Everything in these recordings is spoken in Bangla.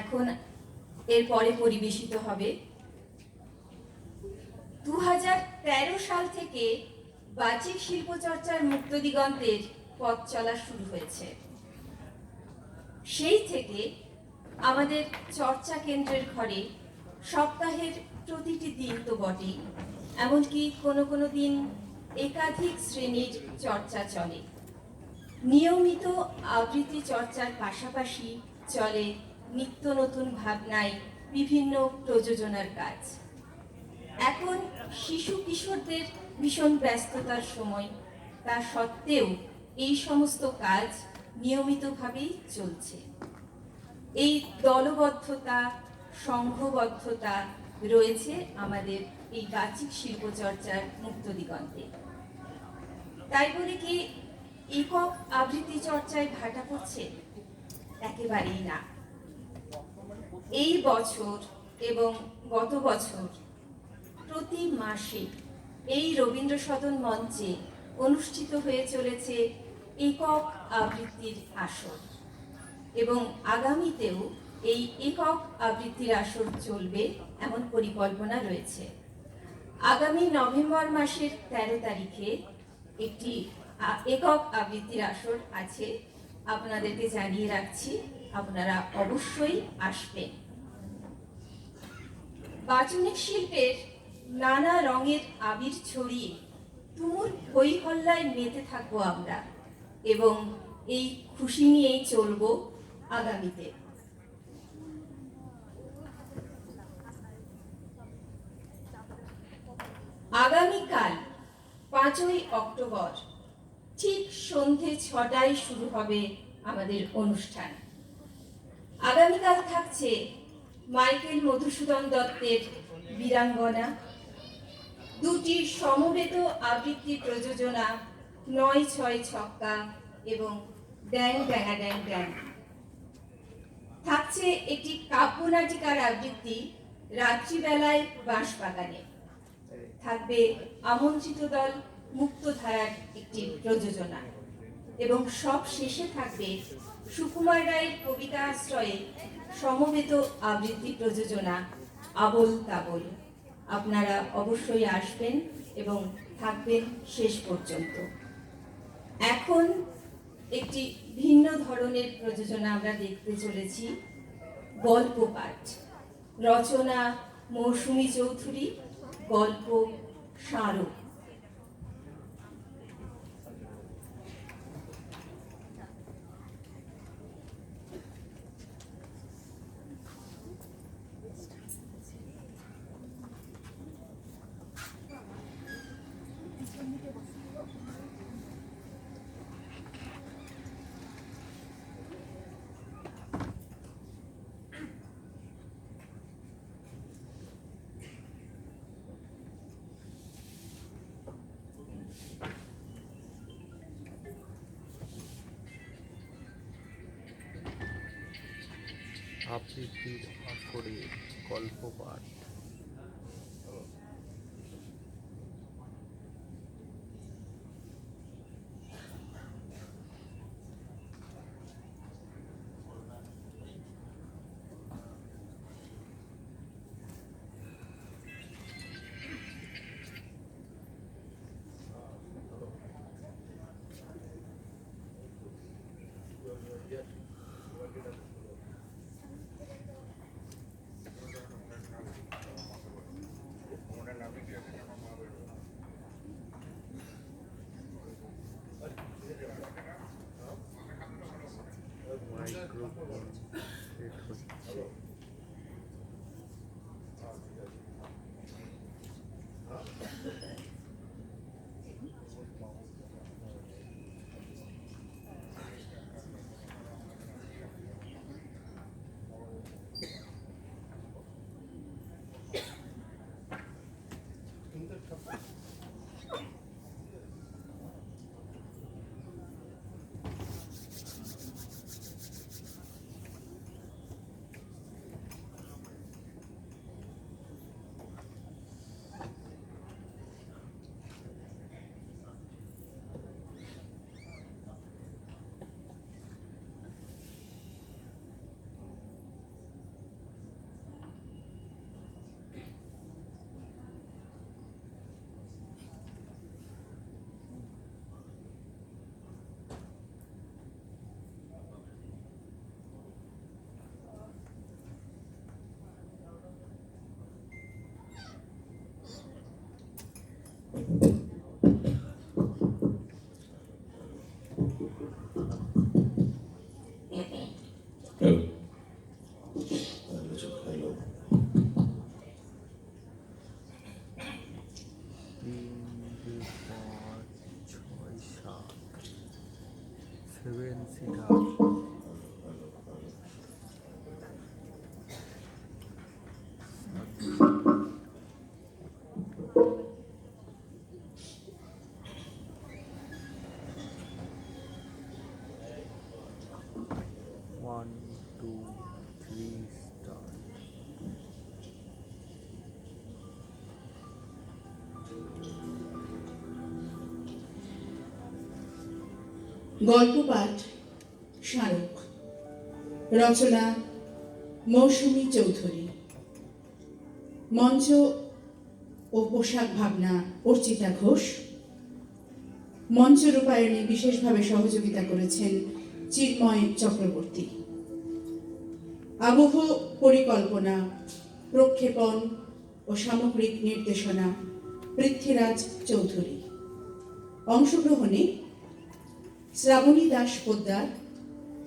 এখন এরপরে পরিবেশিত হবে। দু সাল থেকে বাচিক শিল্পচর্চার মুক্ত দিগন্তের পথ চলা শুরু হয়েছে। সেই থেকে আমাদের চর্চা কেন্দ্রের ঘরে সপ্তাহের প্রতিটি দিন তো বটেই, এমনকি কোনো কোনো দিন একাধিক শ্রেণির চর্চা চলে। নিয়মিত আবৃত্তি চর্চার পাশাপাশি চলে নিত্য নতুন ভাবনায় বিভিন্ন প্রযোজনার কাজ। এখন শিশু কিশোরদের ভীষণ ব্যস্ততার সময়, তা সত্ত্বেও এই সমস্ত কাজ নিয়মিতভাবেই চলছে। এই দলবদ্ধতা, সংঘবদ্ধতা রয়েছে আমাদের এই বাচিক শিল্পচর্চার মুক্ত দিগন্তে। তাই বলে কি একক আবৃত্তি চর্চায় ভাটা পড়ছে? একেবারেই না। এই বছর এবং গত বছর প্রতি মাসে এই রবীন্দ্র সদন মঞ্চে অনুষ্ঠিত হয়ে চলেছে একক আবৃত্তির আসর। এবং আগামীতেও এই একক আবৃত্তির আসর চলবে এমন পরিকল্পনা রয়েছে। আগামী নভেম্বর মাসের তেরো তারিখে একটি একক আবৃত্তির আসর আছে। আপনাদেরকে জানিয়ে রাখছি। আপনারা অবশ্যই আসবেন। বাচনিক শিল্পের নানা রঙের আবির ছড়িয়ে তুমুল হই হল্লায় মেতে থাকব আমরা এবং এই খুশি নিয়েই চলবো আগামীতে। আগামীকাল পাঁচই অক্টোবর, ঠিক সন্ধে ছটায় শুরু হবে আমাদের অনুষ্ঠান। আগামীকাল থাকছে মাইকেল মধুসূদন দত্তের বীরাঙ্গনা। দুটি সমবেত আবৃত্তি প্রযোজনা নয় ছয় ছক্কা এবং ড্যাং ড্যাঙা ড্যাং ড্যাং থাকছে একটি কাব্যনাটিকার আবৃত্তি রাত্রিবেলায় বাঁশ বাঁশবাগানে। থাকবে আমন্ত্রিত দল মুক্তধারার একটি প্রযোজনা। এবং সব শেষে থাকবে সুকুমার রায়ের কবিতা আশ্রয়ে সমবেত আবৃত্তি প্রযোজনা আবল তাবল। আপনারা অবশ্যই আসবেন এবং থাকবেন শেষ পর্যন্ত। এখন একটি ভিন্ন ধরনের প্রযোজনা আমরা দেখতে চলেছি, গল্প পাঠ। রচনা মৌসুমী চৌধুরী, গল্প স্মারক আবৃত্তির করে গল্প পাঠ the rain seen out. গল্প পাঠ, স্মারক। রচনা, মৌসুমী চৌধুরী। মঞ্চ ও পোশাক ভাবনা, অর্চিতা ঘোষ। মঞ্চ রূপায়ণে বিশেষভাবে সহযোগিতা করেছেন চিন্ময় চক্রবর্তী। আবহ পরিকল্পনা, প্রক্ষেপণ ও সামগ্রিক নির্দেশনা পৃথ্বীরাজ চৌধুরী। অংশগ্রহণে শ্রাবণী দাস পোদ্দার,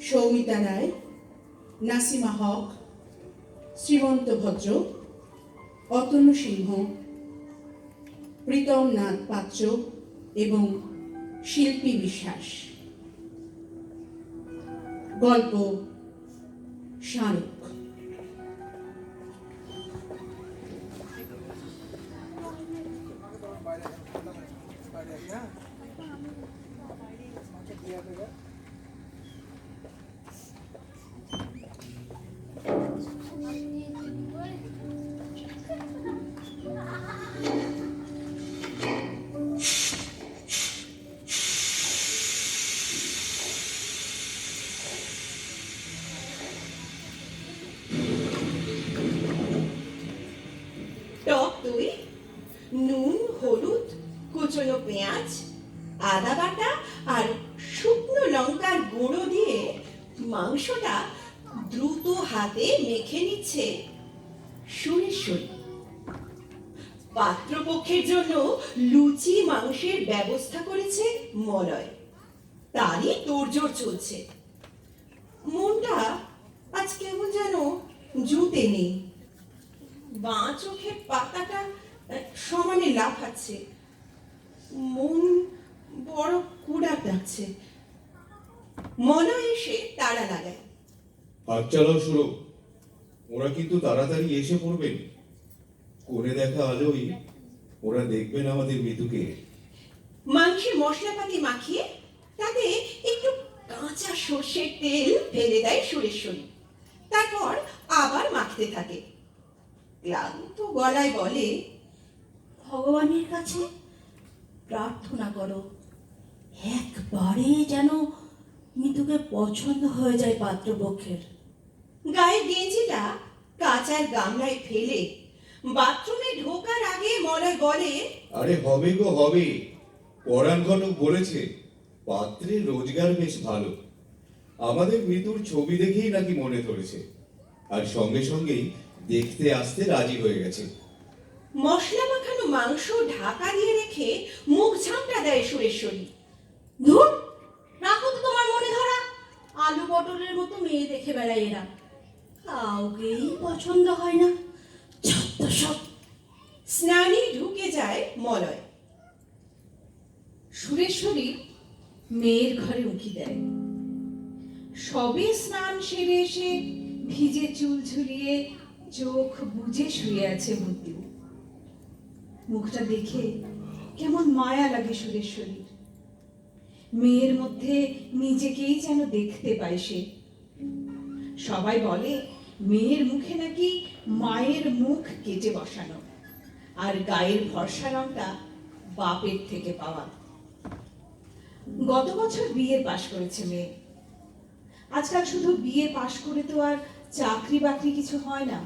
সৌমিতা রায়, নাসিমা হক, শ্রীমন্ত ভদ্র, অতনু সিংহ, প্রীতম নাথ পাত্র এবং শিল্পী বিশ্বাস। গল্প স্মারক গুঁড়ো দিয়ে মাংসটা দ্রুত হাতে মেখে নিচ্ছে। সুরেশ্বরী পাত্রপক্ষের জন্য লুচি মাংসের ব্যবস্থা করেছে মলয়। তারই তোড়জোড় চলছে। মনটা আজ কেমন যেন জুতে নেই। বাঁ চোখের পাতাটা সমানে লাফাচ্ছে। মন বড় কুড়া ডাকছে মনে এসে তাড়া লাগায়। হাত চালাও শুরু ওরা কিন্তু তাড়াতাড়ি এসে পড়বেন করে দেখা আলোই ওরা দেখবেন আমাদের মৃত্যুকে মাংসে মশলাপাতি মাখিয়ে তাতে একটু কাঁচা সর্ষের তেল ফেলে দেয় সুরেশ্বরী তারপর আবার মাখতে থাকে। ক্লান্ত গলায় বলে ভগবানের কাছে প্রার্থনা করো একবারে যেন মৃদুকে পছন্দ হয়ে যায় পাত্রপক্ষের। গায়ে গেঞ্জিটা কাঁচার গামলায় ফেলে বাথরুমে ঢোকার আগে মলয় বলে আরে হবে গো হবে। পরাণ ঘটক বলেছে পাত্রের রোজগার বেশ ভালো। আমাদের মৃত্যুর ছবি দেখেই নাকি মনে ধরেছে। আর সঙ্গে সঙ্গেই দেখতে আসতে রাজি হয়ে গেছে। মশলা মাখানো মাংস ঢাকা দিয়ে রেখে মুখ ঝামটা দেয় সুরেশ্বরী। ধুর রাখো তো তোমার মনে ধরা আলু পটলের মতো মেয়ে দেখে বেড়ায় এরা। কাউকেই পছন্দ হয় না। সব। স্নানে ঢুকে যায় মলয়। সুরেশ্বরী মেয়ের ঘরে উঁকি দেয়। সবে স্নান সেরে এসে ভিজে চুল ঝুলিয়ে চোখ বুজে শুয়ে আছে বুদ্ধু মুখটা দেখে কেমন মায়া লাগে সুরেশ্বরীর। মেয়ের মধ্যে নিজেকেই যেন দেখতে পায় সে। সবাই বলে, মেয়ের মুখে নাকি মায়ের মুখ কেটে বসানো, আর গায়ের ভরসা রংটা বাপের থেকে পাওয়া। গত বছর বিয়ে পাশ করেছে মেয়ে। আজকাল শুধু বিয়ে পাশ করে তো আর চাকরি বাকরি কিছু হয় না।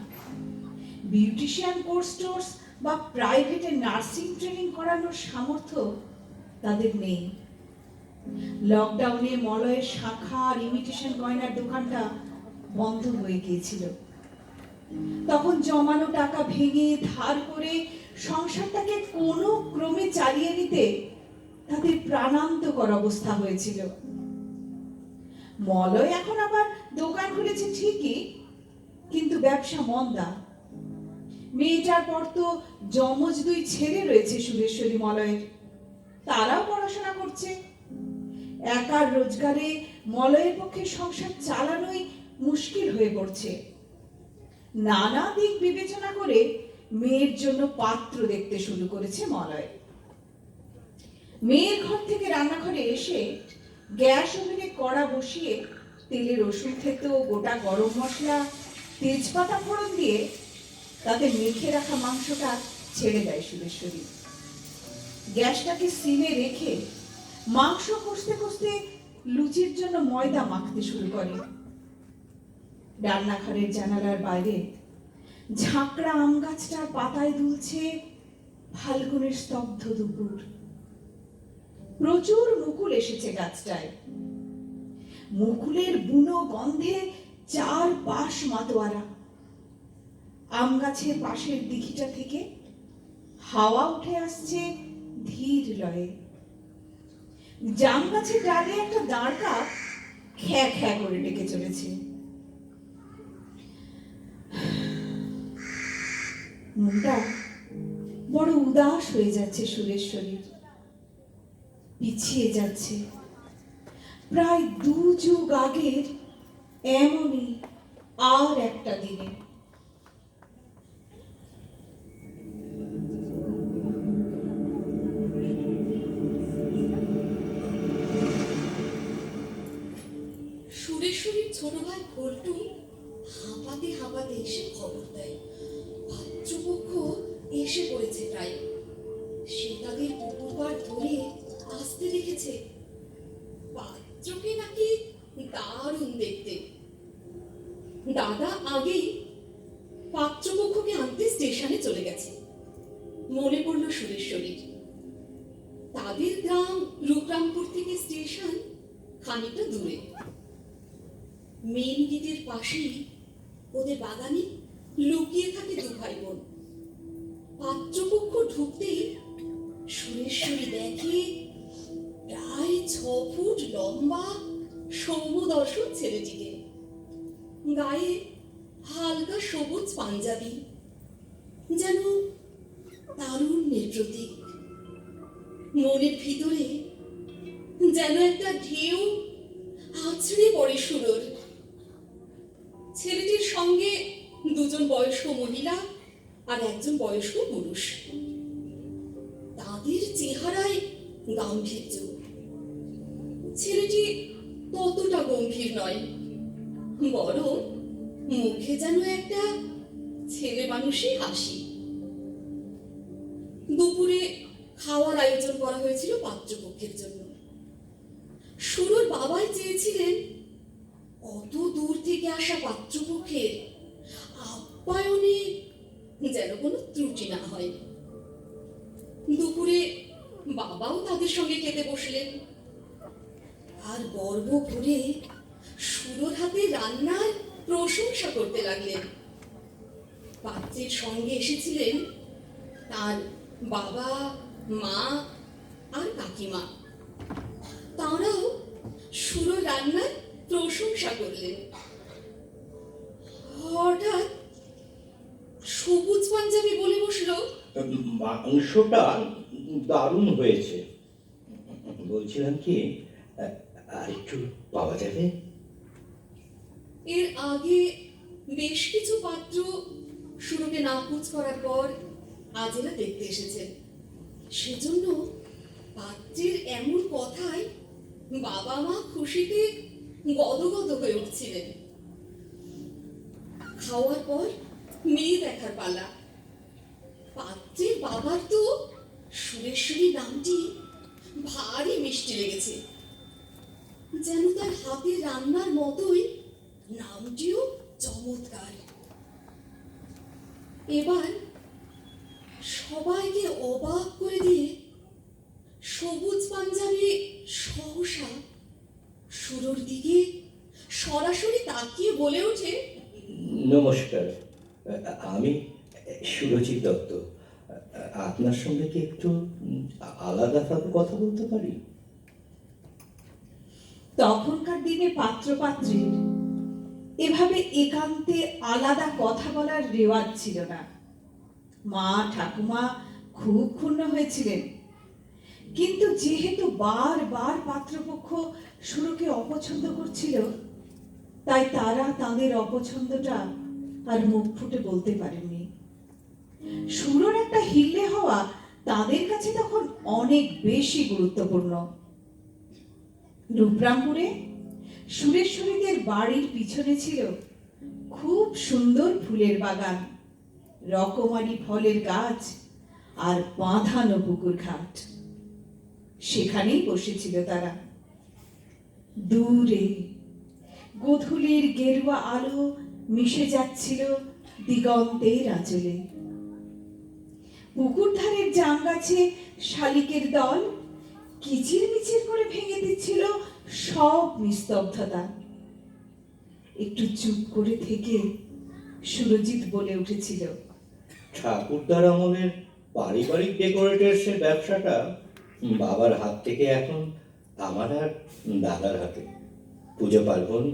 বিউটিশিয়ান কোর্স টোর্স বা প্রাইভেটে নার্সিং ট্রেনিং করানোর সামর্থ্য তাদের নেই। লকডাউনে মলয়ের শাখা আর ইমিটেশন গয়নার দোকানটা বন্ধ হয়ে গিয়েছিল। তখন জমানো টাকা ভেঙে ধার করে সংসারটাকে কোনো ক্রমে চালিয়ে নিতে তাদের প্রাণান্তকর অবস্থা হয়েছিল। মলয় এখন আবার দোকান খুলেছে ঠিকই, কিন্তু ব্যবসা মন্দা। মেয়েটার পর তো যমজ দুই ছেলে রয়েছে সুরেশ্বরী মলয়ের। তারাও পড়াশোনা করছে। একার রোজগারে মলয়ের পক্ষে সংসার চালানোই মুশকিল হয়ে পড়ছে। নানা দিক বিবেচনা করে মেয়ের জন্য পাত্র দেখতে শুরু করেছে মলয়। মেয়ের ঘর থেকে রান্নাঘরে এসে গ্যাস ওভেনে কড়া বসিয়ে তেলে রসুন থেতো, গোটা গরম মশলা, তেজপাতা ফোড়ন দিয়ে তাতে মেখে রাখা মাংসটা ছেড়ে দেয় সুরেশ্বরী। গ্যাসটাকে সিমে রেখে মাংস কষতে কষতে লুচির জন্য ময়দা মাখতে শুরু করে। রান্নাঘরের জানালার বাইরে ঝাঁকড়া আম গাছটার পাতায় দুলছে ফাল্গুনের স্তব্ধ দুপুর। প্রচুর মুকুল এসেছে গাছটায়। মুকুলের বুনো গন্ধে চার পাশ মাতোয়ারা। আম গাছের পাশের দিঘিটা থেকে হাওয়া উঠে আসছে ধীর লয়ে। জাম গাছের ডালে একটা দাঁড় কাক খ্যা খ্যা করে ডেকে চলেছে। মনটা বড় উদাস হয়ে যাচ্ছে সুরেশ্বরীর পিছিয়ে যাচ্ছে। প্রায় দু যুগ আগের এমনই আর একটা দিনে। সুরেশ্বরীর ছোট ভাই পল্টু হাঁপাতে হাঁপাতে এসে খবর দেয়। পাত্রপক্ষ এসে পড়েছে প্রায়। সে তাদের পুকুর ধরে আসতে দেখেছে। পাত্রকে নাকি দারুণ দেখতে। দাদা আগেই পাত্রপক্ষকে আনতে স্টেশনে চলে গেছে। মনে পড়ল সুরেশ্বরীর তাদের গ্রাম রূপরামপুর থেকে স্টেশন খানিকটা দূরে। মেন গেটের পাশেই ওদের বাগানে লুকিয়ে থাকে দু ভাই বোন পাত্রপক্ষ ঢুকতেই সুরেশ্বরী দেখে প্রায় ছ ফুট লম্বা সৌম্যদর্শন ছেলেটিকে। গায়ে হালকা সবুজ পাঞ্জাবি, যেন তারুণ্যের প্রতীক। মনের ভিতরে যেন একটা ঢেউ আছড়ে পড়ে সুরর। সঙ্গে দুজন বয়স্ক মহিলা আর একজন বয়স্ক পুরুষ। তাদের চেহারায় গাম্ভীর্য। ছেলেটি ততটা গম্ভীর নয়, বরং মুখে যেন একটা ছেলে মানুষই হাসি। দুপুরে খাওয়ার আয়োজন করা হয়েছিল পাত্রপক্ষের জন্য। সুরর বাবাই চেয়েছিলেন অত দূর থেকে আসা পাত্রপক্ষের আপ্যায়নে যেন কোনো ত্রুটি না হয়। দুপুরে বাবাও তাদের সঙ্গে খেতে বসলেন। আর গর্ব ভরে সুরর হাতে রান্নার প্রশংসা করতে লাগলেন। পাত্রের সঙ্গে এসেছিলেন তার বাবা, মা আর কাকিমা। তাঁরাও সুরো রান্নার প্রশংসা করলেন হঠাৎ সবুজ পাঞ্জাবি বলে বসল। মাংসটা দারুণ হয়েছে। বলছিলাম কি আর একটু পাওয়া যাবে? এর আগে বেশ কিছু পাত্র সুরকে নাকুচ করার পর আজ এরা দেখতে এসেছেন সেজন্য পাত্রের এমন কথায় বাবা মা খুশিতে গদগদ হয়ে উঠছিলেন খাওয়ার পর মেয়ে দেখার পালা পাত্রের বাবার তো সুরেশ্বরী নামটি ভারী মিষ্টি লেগেছে যেন তার হাতে রান্নার মতোই নামটিও চমৎকার এবার সবাইকে অবাক করে দিয়ে সবুজ পাঞ্জাবি সহসা সুরোর দিকে সরাসরি তাকিয়ে বলে ওঠে নমস্কার। আমি সুরজিৎ দত্ত। আপনার সঙ্গে কি একটু আলাদাভাবে কথা বলতে পারি? তখনকার দিনে পাত্রপাত্রীর এভাবে একান্তে আলাদা কথা বলার রেওয়াজ ছিল না। মা ঠাকুমা খুব ক্ষুণ্ণ হয়েছিলেন। কিন্তু যেহেতু বারবার পাত্রপক্ষ সুরকে অপছন্দ করছিল, তাই তারা তাদের অপছন্দটা আর মুখ ফুটে বলতে পারেননি। সুরর একটা হিল্লে হওয়া তাদের কাছে তখন অনেক বেশি গুরুত্বপূর্ণ। রূপরামপুরে সুরেশ্বরীদের বাড়ির পিছনে ছিল খুব সুন্দর ফুলের বাগান, রকমারি ফলের গাছ আর বাঁধানো পুকুর ঘাট। সেখানেই বসেছিল তারা। দূরে। গোধূলির গেরুয়া আলো মিশে যাচ্ছিল দিগন্তের আঁচলে। পুকুর ধারের জাম গাছে শালিকের দল কিচির মিচির করে ভেঙে দিচ্ছিল সব নিস্তব্ধতা। একটু চুপ করে থেকে সুরজিৎ বলে উঠেছিল, ঠাকুরদার আমলের পারিবারিক ডেকোরেটার্সের ব্যবসাটা বাবার হাত থেকে এখন আমার আর দাদার হাতে। পুজো পার্বণ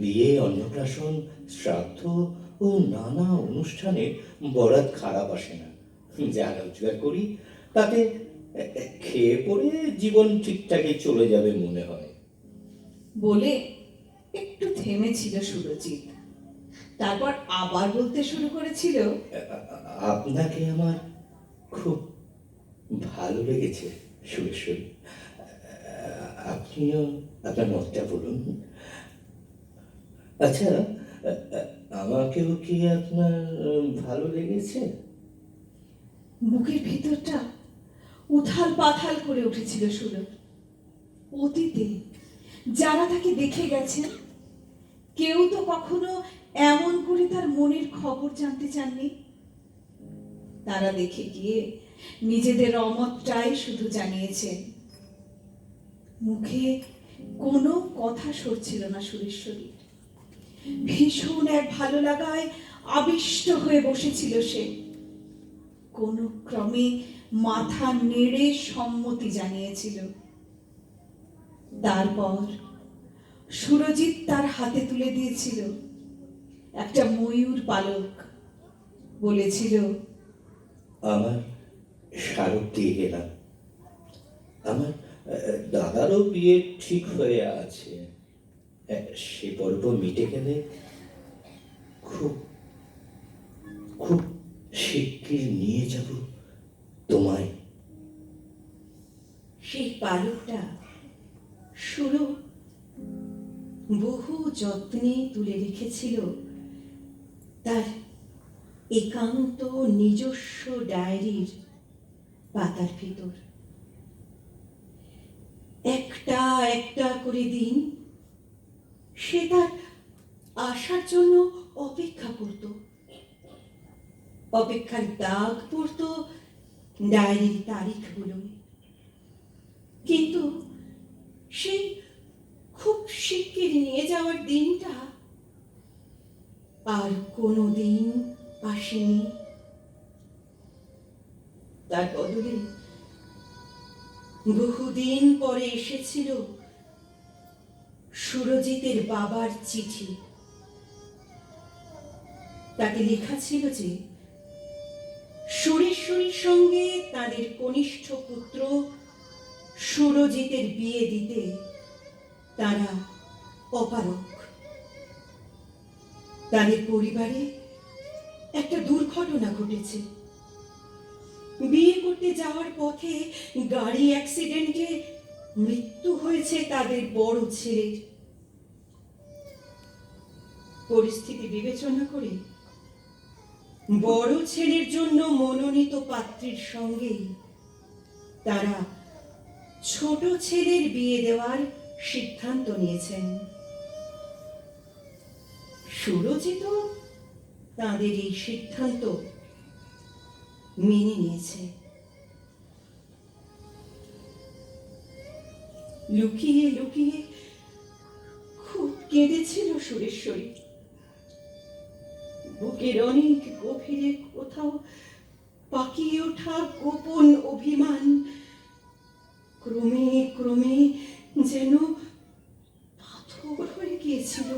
বিয়ে অন্নপ্রাশন শ্রাদ্ধ ও নানা অনুষ্ঠানে বরাত খারাপ আসে না। যা রোজগার করি তাতে খেয়ে পড়ে জীবন ঠিকঠাকই চলে যাবে মনে হয়। বলে একটু থেমেছিল সুরজিৎ। তারপর আবার বলতে শুরু করেছিল আপনাকে আমার খুব ভালো লেগেছে সুরেশ্বরী। আপনিও আপনার মতটা বলুন। আচ্ছা আমাকেও কি আপনার ভালো লেগেছে? মুখের ভিতরটা উথাল পাথাল করে উঠেছিল সুর অতীতে যারা তাকে দেখে গেছেন, কেউ তো কখনো এমন করে তার মনের খবর জানতে চাননি। তারা দেখে গিয়ে নিজেদের অমতটাই শুধু জানিয়েছেন। মুখে কোনো কথা সরছিল না সুরেশ্বরী ভীষণ এক ভালো লাগায় আবিষ্ট হয়ে বসেছিল সে। কোনো ক্রমে মাথা নেড়ে সম্মতি জানিয়েছিল। তারপর সুরজিৎ তার হাতে তুলে দিয়েছিল। একটা ময়ূর পালক বলেছিল, আমার স্মারক দিয়ে গেলাম আমার দাদারও বিয়ে ঠিক হয়ে আছে। সে পর্ব মিটে গেলে খুব খুব শিগগির নিয়ে যাব তোমায়। সেই পালকটা সুরো বহু যত্নে তুলে রেখেছিল। তার একান্ত নিজস্ব ডায়েরির পাতার ভিতর। একটা একটা করে দিন। সে তার আসার জন্য অপেক্ষা করত। অপেক্ষার দাগ পড়ত ডায়েরির তারিখগুলোয় কিন্তু সেই খুব শিগগির নিয়ে যাওয়ার দিনটা আর কোনো দিন আসেনি। তার বদলে বহুদিন পরে এসেছিল সুরজিতের বাবার চিঠি। তাতে লেখা ছিল যে, সুরেশ্বরীর সঙ্গে তাদের কনিষ্ঠ পুত্র সুরজিতের বিয়ে দিতে তারা অপারক তাদের পরিবারে একটা দুর্ঘটনা ঘটেছে। বিয়ে করতে যাওয়ার পথে গাড়ি অ্যাক্সিডেন্টে মৃত্যু হয়েছে তাদের বড় ছেলের। পরিস্থিতি বিবেচনা করে বড় ছেলের জন্য মনোনীত পাত্রীর সঙ্গেই তারা ছোট ছেলের বিয়ে দেওয়ার সিদ্ধান্ত নিয়েছেন। সুরজিত তাদের এই সিদ্ধান্ত মেনে নিয়েছে লুকিয়ে লুকিয়ে খুব কেঁদেছিল সুরেশ্বরী বুকের অনেক গভীরে কোথাও পাকিয়ে ওঠা গোপন অভিমান ক্রমে ক্রমে যেন পাথর হয়ে গিয়েছিল।